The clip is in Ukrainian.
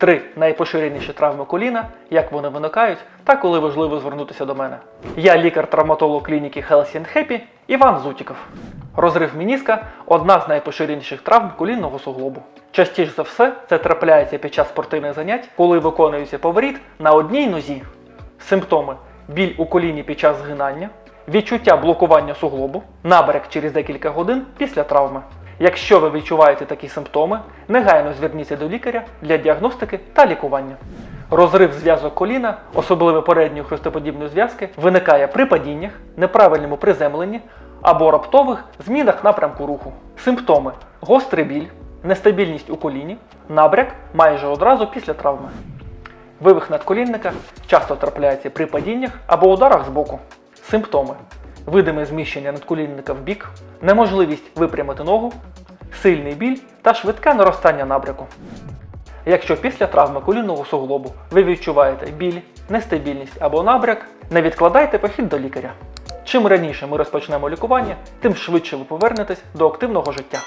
Три найпоширеніші травми коліна, як вони виникають, та коли важливо звернутися до мене. Я лікар-травматолог клініки Healthy and Happy Іван Зутіков. Розрив мініска одна з найпоширеніших травм колінного суглобу. Частіше за все це трапляється під час спортивних занять, коли виконується поворіт на одній нозі. Симптоми: біль у коліні під час згинання, відчуття блокування суглобу, набряк через декілька годин після травми. Якщо ви відчуваєте такі симптоми, негайно зверніться до лікаря для діагностики та лікування. Розрив зв'язок коліна, особливо передньої хрестоподібної зв'язки, виникає при падіннях, неправильному приземленні або раптових змінах напрямку руху. Симптоми: гострий біль, нестабільність у коліні, набряк майже одразу після травми. Вивих надколінника часто трапляється при падіннях або ударах з боку. Симптоми: видиме зміщення надколінника в бік, неможливість випрямити ногу, сильний біль та швидке наростання набряку. Якщо після травми колінного суглобу ви відчуваєте біль, нестабільність або набряк, не відкладайте похід до лікаря. Чим раніше ми розпочнемо лікування, тим швидше ви повернетесь до активного життя.